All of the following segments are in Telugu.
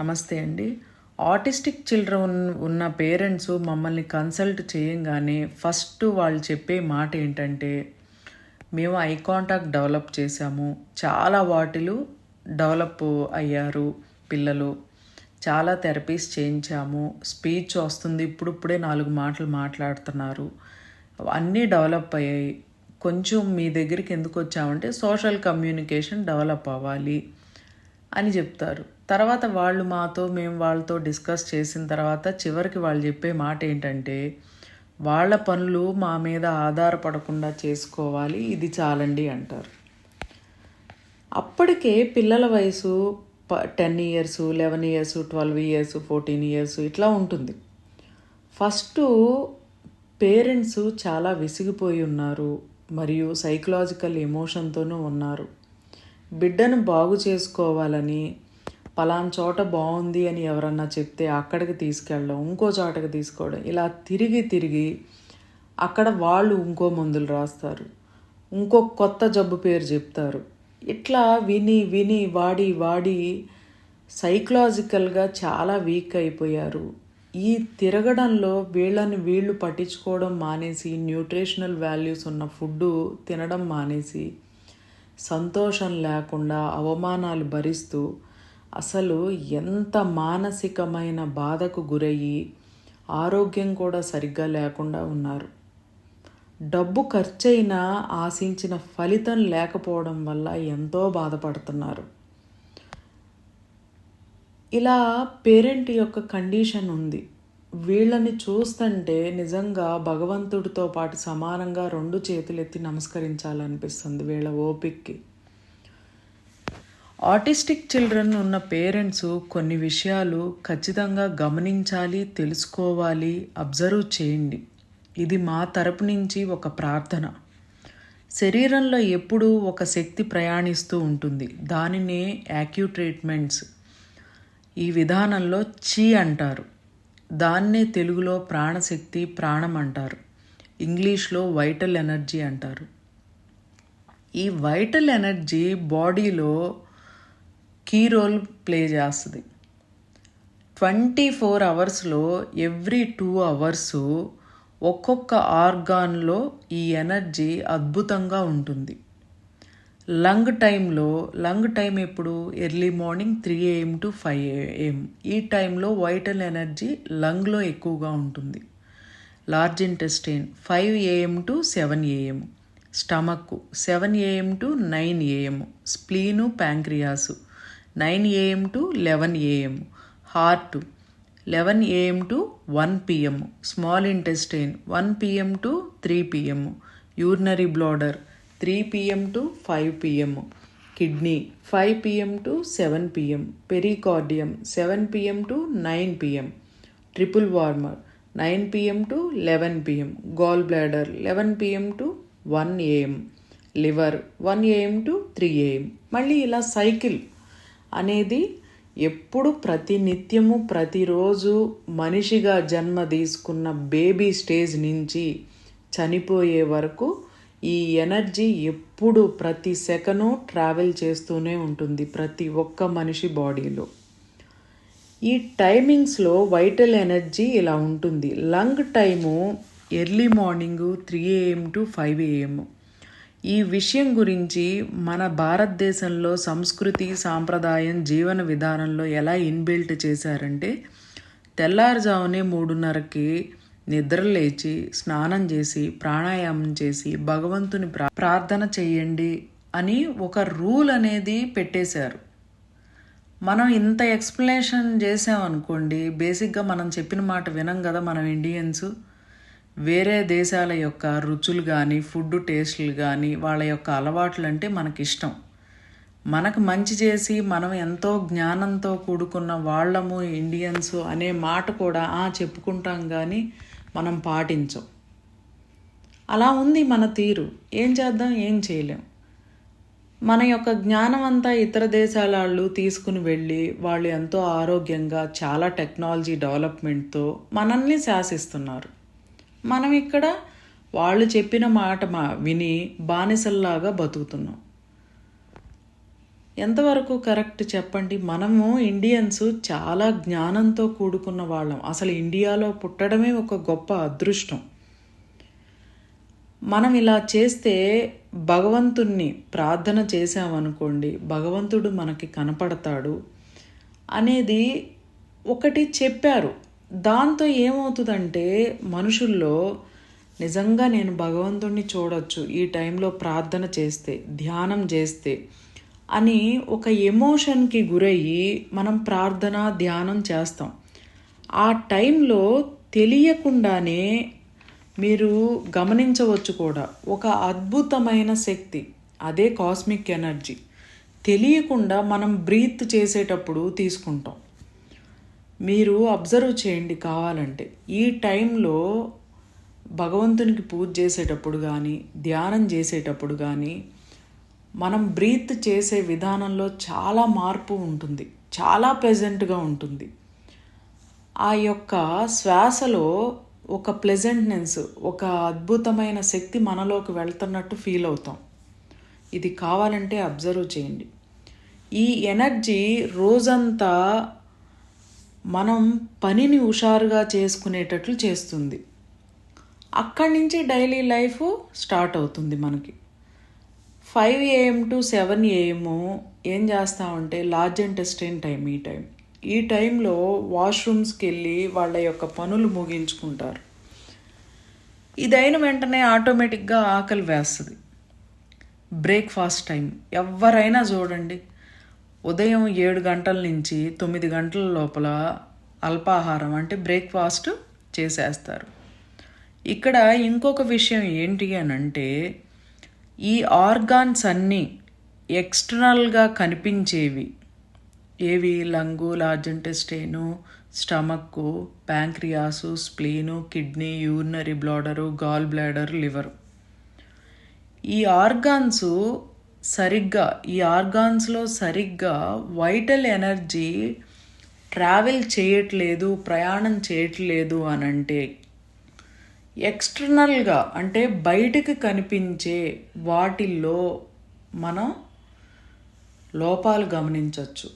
నమస్తే అండి. ఆటిస్టిక్ చిల్డ్రన్ ఉన్న పేరెంట్స్ మమ్మల్ని కన్సల్ట్ చేయంగానే ఫస్ట్ వాళ్ళు చెప్పే మాట ఏంటంటే మేము ఐ కాంటాక్ట్ డెవలప్ చేశాము. చాలా వాటిలు డెవలప్ అయ్యారు పిల్లలు. చాలా థెరపీస్ చేయించాము. స్పీచ్ వస్తుంది ఇప్పుడిప్పుడే నాలుగు మాటలు మాట్లాడుతున్నారు. అన్నీ డెవలప్ అయ్యాయి. కొంచెం మీ దగ్గరికి ఎందుకు వచ్చామంటే సోషల్ కమ్యూనికేషన్ డెవలప్ అవ్వాలి. అని చెప్తారు. తర్వాత వాళ్ళు మాతో మేము వాళ్ళతో డిస్కస్ చేసిన తర్వాత చివరికి వాళ్ళు చెప్పే మాట ఏంటంటే వాళ్ళ పనులు మా మీద ఆధారపడకుండా చేసుకోవాలి ఇది చాలండి అంటారు. అప్పటికే పిల్లల వయసు ప ten years eleven years twelve years fourteen years ఇట్లా ఉంటుంది. ఫస్ట్ పేరెంట్స్ చాలా విసిగిపోయి ఉన్నారు మరియు సైకలాజికల్ ఎమోషన్తోనూ ఉన్నారు. బిడ్డను బాగు చేసుకోవాలని పలాన్ చోట బాగుంది అని ఎవరన్నా చెప్తే అక్కడికి తీసుకెళ్ళడం ఇంకో చోటకి తీసుకోవడం ఇలా తిరిగి తిరిగి అక్కడ వాళ్ళు ఇంకో మందులు రాస్తారు ఇంకో కొత్త జబ్బు పేరు చెప్తారు. ఇట్లా విని విని వాడి వాడి సైకలాజికల్గా చాలా వీక్ అయిపోయారు. ఈ తిరగడంలో వీళ్ళని వీళ్ళు పట్టించుకోవడం మానేసి న్యూట్రిషనల్ వాల్యూస్ ఉన్న ఫుడ్ తినడం మానేసి సంతోషం లేకుండా అవమానాలు భరిస్తూ అసలు ఎంత మానసికమైన బాధకు గురయ్యి ఆరోగ్యం కూడా సరిగ్గా లేకుండా ఉన్నారు. డబ్బు ఖర్చయినా ఆశించిన ఫలితం లేకపోవడం వల్ల ఎంతో బాధపడుతున్నారు. ఇలా పేరెంట్ యొక్క కండిషన్ ఉంది. వీళ్ళని చూస్తుంటే నిజంగా భగవంతుడితో పాటు సమానంగా రెండు చేతులెత్తి నమస్కరించాలనిపిస్తుంది వీళ్ళ ఓపిక్కి. ఆటిస్టిక్ చిల్డ్రన్ ఉన్న పేరెంట్స్ కొన్ని విషయాలు ఖచ్చితంగా గమనించాలి తెలుసుకోవాలి అబ్జర్వ్ చేయండి. ఇది మా తరపు నుంచి ఒక ప్రార్థన. శరీరంలో ఎప్పుడూ ఒక శక్తి ప్రయాణిస్తూ ఉంటుంది. దానినే యాక్యూ ట్రీట్మెంట్స్. ఈ విధానంలో చీ అంటారు. దాన్నే తెలుగులో ప్రాణశక్తి ప్రాణం అంటారు. ఇంగ్లీష్లో వైటల్ ఎనర్జీ అంటారు. ఈ వైటల్ ఎనర్జీ బాడీలో కీ రోల్ ప్లే చేస్తుంది. ట్వంటీ ఫోర్ అవర్స్లో ఎవ్రీ టూ అవర్స్ ఒక్కొక్క ఆర్గాన్లో ఈ ఎనర్జీ అద్భుతంగా ఉంటుంది. లంగ్ టైంలో లంగ్ టైం ఎప్పుడు? Early morning three AM to five AM. ఈ టైంలో వైటల్ ఎనర్జీ లంగ్లో ఎక్కువగా ఉంటుంది. Large intestine five AM to seven AM. Stomach seven AM to nine AM. Spleen pancreas nine AM to eleven AM. Heart eleven AM to one PM. Small intestine one PM to three PM. Urinary bladder three PM to five PM kidney five PM to seven PM pericardium seven PM to nine PM triple warmer nine PM to eleven PM gallbladder eleven PM to one AM liver one AM to three AM మళ్ళీ ఇలా సైకిల్ అనేది ఎప్పుడు ప్రతి నిత్యము ప్రతిరోజు మనిషిగా జన్మ తీసుకున్న బేబీ స్టేజ్ నుంచి చనిపోయే వరకు ఈ ఎనర్జీ ఎప్పుడు ప్రతి సెకను ట్రావెల్ చేస్తూనే ఉంటుంది ప్రతి ఒక్క మనిషి బాడీలో. ఈ టైమింగ్స్లో వైటల్ ఎనర్జీ ఇలా ఉంటుంది. Lung time early morning three AM to five AM. ఈ విషయం గురించి మన భారతదేశంలో సంస్కృతి సాంప్రదాయం జీవన విధానంలో ఎలా ఇన్బిల్ట్ చేశారంటే తెల్లారుజామునే మూడున్నరకి నిద్ర లేచి స్నానం చేసి ప్రాణాయామం చేసి భగవంతుని ప్రా ప్రార్థన చేయండి అని ఒక రూల్ అనేది పెట్టేశారు. మనం ఇంత ఎక్స్ప్లెనేషన్ చేసామనుకోండి బేసిక్గా మనం చెప్పిన మాట వినం కదా మనం ఇండియన్స్. వేరే దేశాల యొక్క రుచులు కానీ ఫుడ్ టేస్ట్లు కానీ వాళ్ళ యొక్క అలవాట్లు అంటే మనకి ఇష్టం మనకు మంచి చేసి మనం ఎంతో జ్ఞానంతో కూడుకున్న వాళ్ళము ఇండియన్స్ అనే మాట కూడా చెప్పుకుంటాం కానీ మనం పాటించం. అలా ఉంది మన తీరు. ఏం చేద్దాం? ఏం చేయలేం. మన యొక్క జ్ఞానం అంతా ఇతర దేశాల వాళ్ళు తీసుకుని వెళ్ళి వాళ్ళు ఎంతో ఆరోగ్యంగా చాలా టెక్నాలజీ డెవలప్మెంట్తో మనల్ని శాసిస్తున్నారు. మనం ఇక్కడ వాళ్ళు చెప్పిన మాట మా విని బానిసల్లాగా బతుకుతున్నాం. ఎంతవరకు కరెక్ట్ చెప్పండి? మనము ఇండియన్స్ చాలా జ్ఞానంతో కూడుకున్న వాళ్ళం. అసలు ఇండియాలో పుట్టడమే ఒక గొప్ప అదృష్టం. మనం ఇలా చేస్తే భగవంతుణ్ణి ప్రార్థన చేశామనుకోండి భగవంతుడు మనకి కనపడతాడు అనేది ఒకటి చెప్పారు. దాంతో ఏమవుతుందంటే మనుషుల్లో నిజంగా నేను భగవంతుణ్ణి చూడొచ్చు ఈ టైంలో ప్రార్థన చేస్తే ధ్యానం చేస్తే అని ఒక ఎమోషన్కి గురయ్యి మనం ప్రార్థన ధ్యానం చేస్తాం. ఆ టైంలో తెలియకుండానే మీరు గమనించవచ్చు కూడా ఒక అద్భుతమైన శక్తి అదే కాస్మిక్ ఎనర్జీ తెలియకుండా మనం బ్రీత్ చేసేటప్పుడు తీసుకుంటాం. మీరు అబ్జర్వ్ చేయండి కావాలంటే. ఈ టైంలో భగవంతునికి పూజ చేసేటప్పుడు కానీ ధ్యానం చేసేటప్పుడు కానీ మనం బ్రీత్ చేసే విధానంలో చాలా మార్పు ఉంటుంది. చాలా ప్లెజెంట్గా ఉంటుంది. ఆ యొక్క శ్వాసలో ఒక ప్లెజెంట్నెస్ ఒక అద్భుతమైన శక్తి మనలోకి వెళ్తున్నట్టు ఫీల్ అవుతాం. ఇది కావాలంటే అబ్జర్వ్ చేయండి. ఈ ఎనర్జీ రోజంతా మనం పనిని హుషారుగా చేసుకునేటట్లు చేస్తుంది. అక్కడి నుంచి డైలీ లైఫ్ స్టార్ట్ అవుతుంది మనకి. Five AM to seven AM ఏం చేస్తా ఉంటే లార్జ్ ఇంటెస్టైన్ టైం ఈ టైం. ఈ టైంలో వాష్రూమ్స్కి వెళ్ళి వాళ్ళ యొక్క పనులు ముగించుకుంటారు. ఇదైన వెంటనే ఆటోమేటిక్గా ఆకలి వేస్తుంది. Breakfast time. ఎవరైనా చూడండి ఉదయం ఏడు గంటల నుంచి తొమ్మిది గంటల లోపల అల్పాహారం అంటే బ్రేక్ఫాస్ట్ చేసేస్తారు. ఇక్కడ ఇంకొక విషయం ఏంటి అని అంటే ఈ ఆర్గాన్స్ అన్నీ ఎక్స్టర్నల్గా కనిపించేవి. ఏవి? Lung large intestine stomach pancreas spleen kidney urinary bladder gallbladder liver. ఈ ఆర్గాన్స్ సరిగ్గా ఈ ఆర్గాన్స్లో సరిగ్గా వైటల్ ఎనర్జీ ట్రావెల్ చేయట్లేదు ప్రయాణం చేయట్లేదు అని అంటే ఎక్స్టర్నల్గా అంటే బయటకు కనిపించే వాటిల్లో మనం లోపాలు గమనించవచ్చు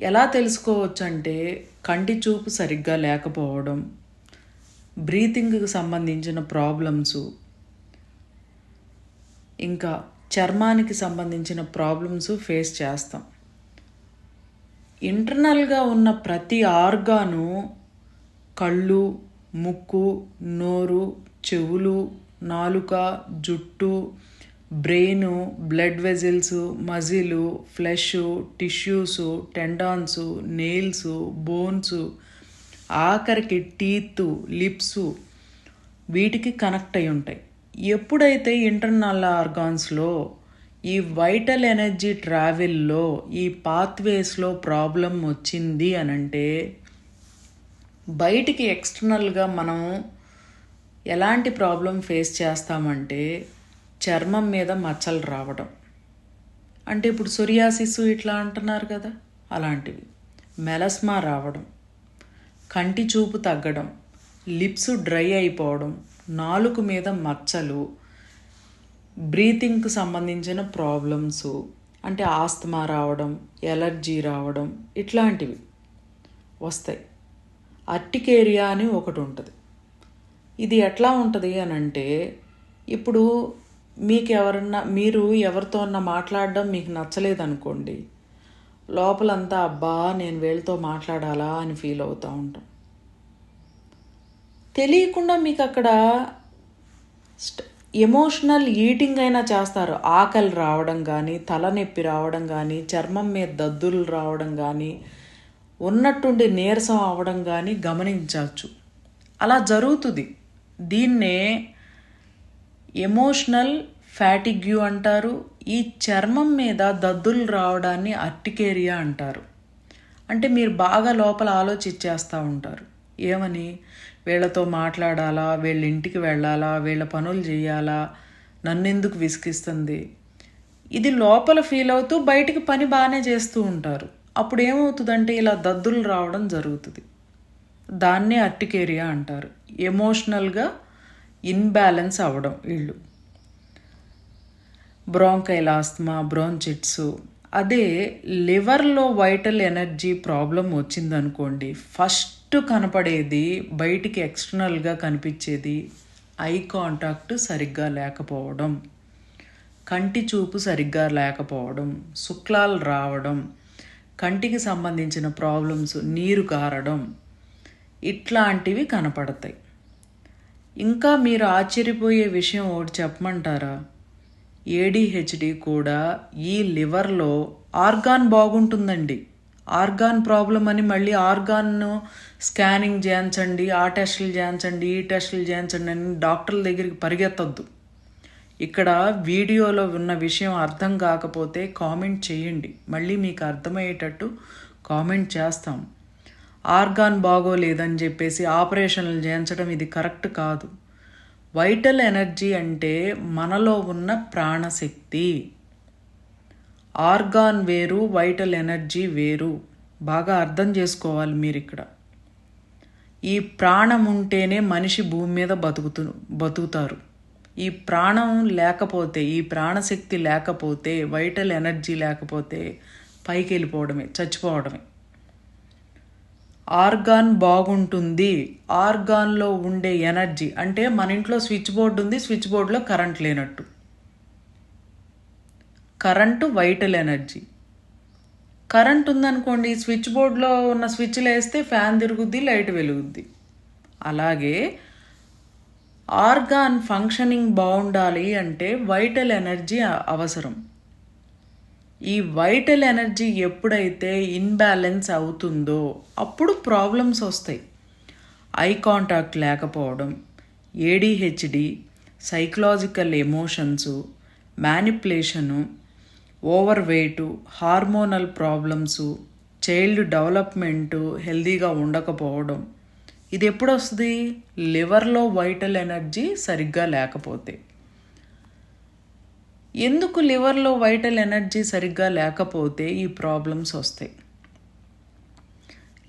ఎలా తెలుసుకోవచ్చు అంటే కంటి చూపు సరిగ్గా లేకపోవడం బ్రీతింగ్కి సంబంధించిన ప్రాబ్లమ్స్ ఇంకా చర్మానికి సంబంధించిన ప్రాబ్లమ్స్ ఫేస్ చేస్తాం. ఇంటర్నల్గా ఉన్న ప్రతి ఆర్గాను కళ్ళు ముక్కు నోరు చెవులు నాలుక జుట్టు brain blood vessels muscle flesh tissues tendons nails bones ఆఖరికి టీత్ లిప్స్ వీటికి కనెక్ట్ అయి ఉంటాయి. ఎప్పుడైతే ఇంటర్నల్ ఆర్గాన్స్లో ఈ వైటల్ ఎనర్జీ ట్రావెల్లో ఈ పాత్వేస్లో ప్రాబ్లం వచ్చింది అనంటే బయటికి ఎక్స్టర్నల్గా మనం ఎలాంటి ప్రాబ్లం ఫేస్ చేస్తామంటే చర్మం మీద మచ్చలు రావడం. అంటే ఇప్పుడు సొరియాసిస్ ఇట్లా అంటున్నారు కదా అలాంటివి. మెలస్మా రావడం. కంటి చూపు తగ్గడం. లిప్స్ డ్రై అయిపోవడం. నాలుక మీద మచ్చలు. బ్రీతింగ్కి సంబంధించిన ప్రాబ్లమ్స్ అంటే ఆస్తమా రావడం ఎలర్జీ రావడం ఇట్లాంటివి వస్తాయి. అర్టికేరియా అని ఒకటి ఉంటుంది. ఇది ఎట్లా ఉంటుంది అని అంటే ఇప్పుడు మీకు ఎవరన్నా మీరు ఎవరితో అన్న మాట్లాడడం మీకు నచ్చలేదనుకోండి లోపలంతా అబ్బా నేను వీళ్ళతో మాట్లాడాలా అని ఫీల్ అవుతూ ఉంటాం. తెలియకుండా మీకు అక్కడ ఎమోషనల్ ఈటింగ్ అయినా చేస్తారు. ఆకలి రావడం కానీ తలనొప్పి రావడం కానీ చర్మం మీద దద్దులు రావడం కానీ ఉన్నట్టుండి నీరసం అవడం కానీ గమనించవచ్చు. అలా జరుగుతుంది. దీన్నే ఎమోషనల్ ఫ్యాటిగ్యూ అంటారు. ఈ చర్మం మీద దద్దులు రావడాన్ని అర్టికేరియా అంటారు. అంటే మీరు బాగా లోపల ఆలోచించేస్తూ ఉంటారు. ఏమని? వీళ్ళతో మాట్లాడాలా? వీళ్ళ ఇంటికి వెళ్ళాలా? వీళ్ళ పనులు చేయాలా? నన్నెందుకు విసిగిస్తుంది? ఇది లోపల ఫీల్ అవుతూ బయటికి పని బాగానే చేస్తూ ఉంటారు. అప్పుడు ఏమవుతుందంటే ఇలా దద్దులు రావడం జరుగుతుంది. దాన్నే అర్టికేరియా అంటారు. ఎమోషనల్గా ఇన్బ్యాలెన్స్ అవ్వడం వీళ్ళు. బ్రోంకైల్ ఆస్తమా బ్రోంచిట్స్ అదే లివర్లో వైటల్ ఎనర్జీ ప్రాబ్లం వచ్చిందనుకోండి ఫస్ట్ కనపడేది బయటికి ఎక్స్టర్నల్గా కనిపించేది ఐ కాంటాక్ట్ సరిగ్గా లేకపోవడం కంటి చూపు సరిగ్గా లేకపోవడం శుక్లాలు రావడం కంటికి సంబంధించిన ప్రాబ్లమ్స్ నీరు కారడం ఇట్లాంటివి కనపడతాయి. ఇంకా మీరు ఆశ్చర్యపోయే విషయం ఒకటి చెప్పమంటారా? ఏడిహెచ్డి కూడా ఈ లివర్లో ఆర్గాన్ బాగుంటుందండి. ఆర్గాన్ ప్రాబ్లం అని మళ్ళీ ఆర్గాన్ను స్కానింగ్ చేయించండి ఆ టెస్టులు చేయించండి ఈ టెస్టులు చేయించండి అని డాక్టర్ల దగ్గరికి పరిగెత్తద్దు. ఇక్కడ వీడియోలో ఉన్న విషయం అర్థం కాకపోతే కామెంట్ చేయండి. మళ్ళీ మీకు అర్థమయ్యేటట్టు కామెంట్ చేస్తాం. ఆర్గాన్ బాగోలేదని చెప్పేసి ఆపరేషన్లు చేయించడం ఇది కరెక్ట్ కాదు. వైటల్ ఎనర్జీ అంటే మనలో ఉన్న ప్రాణశక్తి. ఆర్గాన్ వేరు వైటల్ ఎనర్జీ వేరు. బాగా అర్థం చేసుకోవాలి మీరు ఇక్కడ. ఈ ప్రాణం ఉంటేనే మనిషి భూమి మీద బతుకుతు బతుకుతారు. ఈ ప్రాణం లేకపోతే ఈ ప్రాణశక్తి లేకపోతే వైటల్ ఎనర్జీ లేకపోతే పైకి వెళ్ళిపోవడమే చచ్చిపోవడమే. ఆర్గాన్ బాగుంటుంది. ఆర్గాన్లో ఉండే ఎనర్జీ అంటే మన ఇంట్లో స్విచ్ బోర్డు ఉంది స్విచ్ బోర్డులో కరెంట్ లేనట్టు. Current vital energy. కరెంట్ ఉందనుకోండి స్విచ్ బోర్డులో ఉన్న స్విచ్లు వేస్తే ఫ్యాన్ తిరుగుద్ది లైట్ వెలుగుద్ది. అలాగే ఆర్గాన్ ఫంక్షనింగ్ బాగుండాలి అంటే వైటల్ ఎనర్జీ అవసరం. ఈ వైటల్ ఎనర్జీ ఎప్పుడైతే ఇన్బ్యాలెన్స్ అవుతుందో అప్పుడు ప్రాబ్లమ్స్ వస్తాయి. ఐ కాంటాక్ట్ లేకపోవడం ADHD psychological emotions manipulation over weight hormonal problems child development హెల్దీగా ఉండకపోవడం ఇది ఎప్పుడు వస్తుంది? లివర్లో వైటల్ ఎనర్జీ సరిగ్గా లేకపోతే. ఎందుకు లివర్లో వైటల్ ఎనర్జీ సరిగ్గా లేకపోతే ఈ ప్రాబ్లమ్స్ వస్తాయి?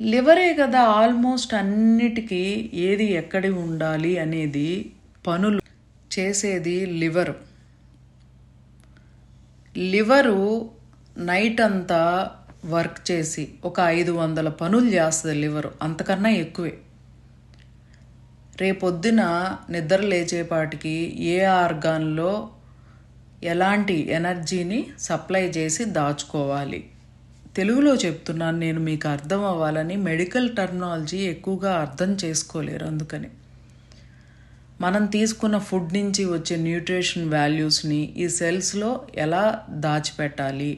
లివరే కదా ఆల్మోస్ట్ అన్నిటికీ ఏది ఎక్కడి ఉండాలి అనేది పనులు చేసేది లివర్. లివరు నైట్ అంతా వర్క్ చేసి ఒక ఐదు వందల పనులు చేస్తుంది లివరు అంతకన్నా ఎక్కువే. రేపొద్దున నిద్ర లేచేపాటికి ఏ ఆర్గాన్లో ఎలాంటి ఎనర్జీని సప్లై చేసి దాచుకోవాలి? తెలుగులో చెప్తున్నాను నేను మీకు అర్థం అవ్వాలని మెడికల్ టర్మినాలజీ ఎక్కువగా అర్థం చేసుకోలేరు అందుకని. మనం తీసుకున్న ఫుడ్ నుంచి వచ్చే న్యూట్రిషన్ వాల్యూస్ని ఈ సెల్స్లో ఎలా దాచిపెట్టాలి?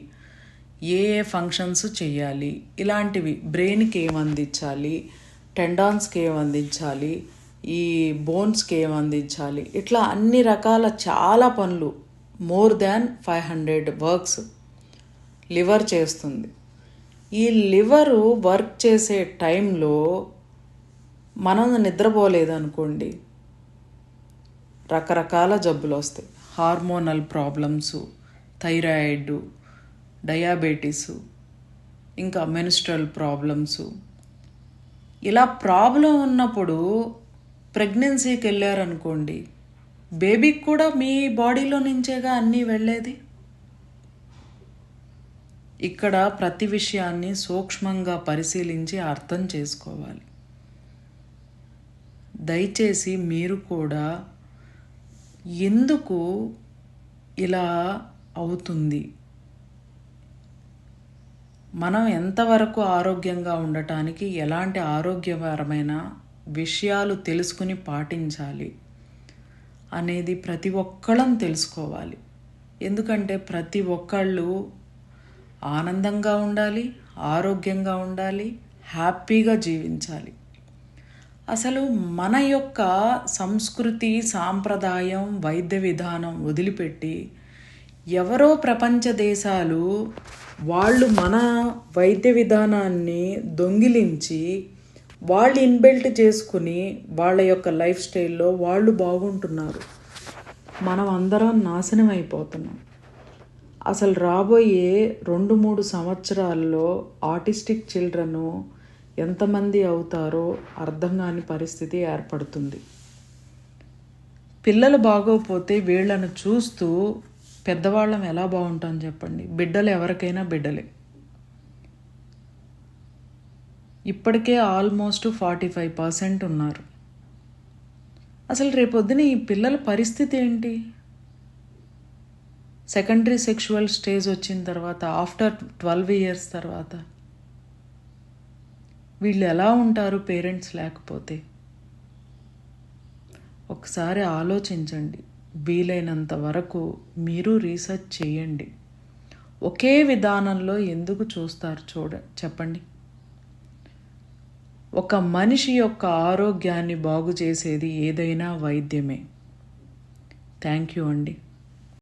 ఏ ఏ ఫంక్షన్స్ చేయాలి? ఇలాంటివి బ్రెయిన్కి ఏం అందించాలి? టెండాన్స్కి ఏం అందించాలి? ఈ బోన్స్కి ఏం అందించాలి? ఇట్లా అన్ని రకాల చాలా పనులు more than five hundred works liver చేస్తుంది. ఈ లివరు వర్క్ చేసే టైంలో మనం నిద్రపోలేదనుకోండి రకరకాల జబ్బులు వస్తాయి. హార్మోనల్ ప్రాబ్లమ్స్ థైరాయిడ్ డయాబెటీస్ ఇంకా మెనిస్ట్రల్ ప్రాబ్లమ్స్. ఇలా ప్రాబ్లం ఉన్నప్పుడు ప్రెగ్నెన్సీకి వెళ్ళారనుకోండి బేబీకి కూడా మీ బాడీలో నుంచేగా అన్నీ వెళ్ళేది? ఇక్కడ ప్రతి విషయాన్ని సూక్ష్మంగా పరిశీలించి అర్థం చేసుకోవాలి. దయచేసి మీరు కూడా ఎందుకు ఇలా అవుతుంది? మనం ఎంతవరకు ఆరోగ్యంగా ఉండటానికి ఎలాంటి ఆరోగ్యకరమైన విషయాలు తెలుసుకుని పాటించాలి అనేది ప్రతి ఒక్కళ్ళం తెలుసుకోవాలి. ఎందుకంటే ప్రతి ఒక్కళ్ళు ఆనందంగా ఉండాలి ఆరోగ్యంగా ఉండాలి హ్యాపీగా జీవించాలి. అసలు మన యొక్క సంస్కృతి సాంప్రదాయం వైద్య విధానం వదిలిపెట్టి ఎవరో ప్రపంచ దేశాలు వాళ్ళు మన వైద్య విధానాన్ని దొంగిలించి వాళ్ళు ఇన్బిల్ట్ చేసుకుని వాళ్ళ యొక్క లైఫ్ స్టైల్లో వాళ్ళు బాగుంటున్నారు. మనం అందరం నాశనం అయిపోతున్నాం. అసలు రాబోయే రెండు మూడు సంవత్సరాల్లో ఆటిస్టిక్ చిల్డ్రన్ ఎంతమంది అవుతారో అర్థం కాని పరిస్థితి ఏర్పడుతుంది. పిల్లలు బాగోకపోతే వీళ్ళను చూస్తూ పెద్దవాళ్ళం ఎలా బాగుంటాం చెప్పండి. బిడ్డలు ఎవరికైనా బిడ్డలే. ఇప్పటికే ఆల్మోస్ట్ ఫార్టీ ఫైవ్ పర్సెంట్ ఉన్నారు. అసలు రేపొద్దున ఈ పిల్లల పరిస్థితి ఏంటి? సెకండరీ సెక్షువల్ స్టేజ్ వచ్చిన తర్వాత ఆఫ్టర్ ట్వెల్వ్ ఇయర్స్ తర్వాత వీళ్ళు ఎలా ఉంటారు పేరెంట్స్ లేకపోతే? ఒకసారి ఆలోచించండి. వీలైనంత వరకు మీరు రీసెర్చ్ చేయండి. ఒకే విధానంలో ఎందుకు చూస్తారు చూడ చెప్పండి. ఒక మనిషి యొక్క ఆరోగ్యాన్ని బాగు చేసేది ఏదైనా వైద్యమే. థ్యాంక్ యూ అండి.